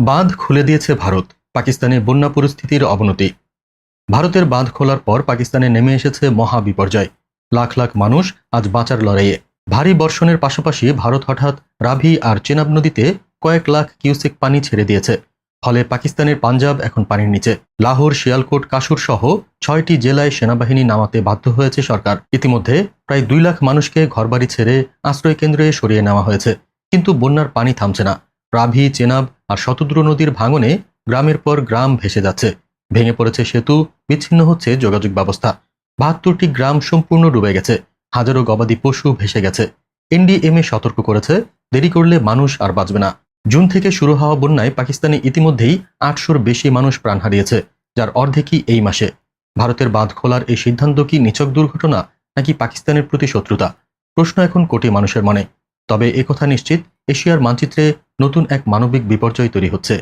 বাঁধ খুলে দিয়েছে ভারত, পাকিস্তানে বন্যা পরিস্থিতির অবনতি। ভারতের বাঁধ খোলার পর পাকিস্তানে নেমে এসেছে মহা বিপর্যয়। লাখ লাখ মানুষ আজ বাঁচার লড়াইয়ে। ভারী বর্ষণের পাশাপাশি ভারত হঠাৎ রাভি আর চেনাব নদীতে কয়েক লাখ কিউসেক পানি ছেড়ে দিয়েছে। ফলে পাকিস্তানের পাঞ্জাব এখন পানির নিচে। লাহোর, শিয়ালকোট কাসুর সহ ছয়টি জেলায় সেনাবাহিনী নামাতে বাধ্য হয়েছে সরকার। ইতিমধ্যে প্রায় দুই লাখ মানুষকে ঘরবাড়ি ছেড়ে আশ্রয় কেন্দ্রে সরিয়ে নেওয়া হয়েছে। কিন্তু বন্যার পানি থামছে না। রাভি, চেনাব আর শতদ্র নদীর ভাঙনে গ্রামের পর গ্রাম ভেসে যাচ্ছে। ভেঙে পড়েছে সেতু, বিচ্ছিন্ন হচ্ছে যোগাযোগ ব্যবস্থা। বাহাত্তরটি গ্রাম সম্পূর্ণ ডুবে গেছে। হাজারো গবাদি পশু ভেসে গেছে। এনডিএমএ সতর্ক করেছে, দেরি করলে মানুষ আর বাঁচবে না। জুন থেকে শুরু হওয়া বন্যায় পাকিস্তানে ইতিমধ্যেই আটশোর বেশি মানুষ প্রাণ হারিয়েছে, যার অর্ধেকই এই মাসে। ভারতের বাঁধ খোলার এই সিদ্ধান্ত কি নিছক দুর্ঘটনা, নাকি পাকিস্তানের প্রতি শত্রুতা? প্রশ্ন এখন কোটি মানুষের মনে। তবে একথা নিশ্চিত এশিয়ার মানচিত্রে নতুন এক মানবিক বিপর্যয় তৈরি হচ্ছে।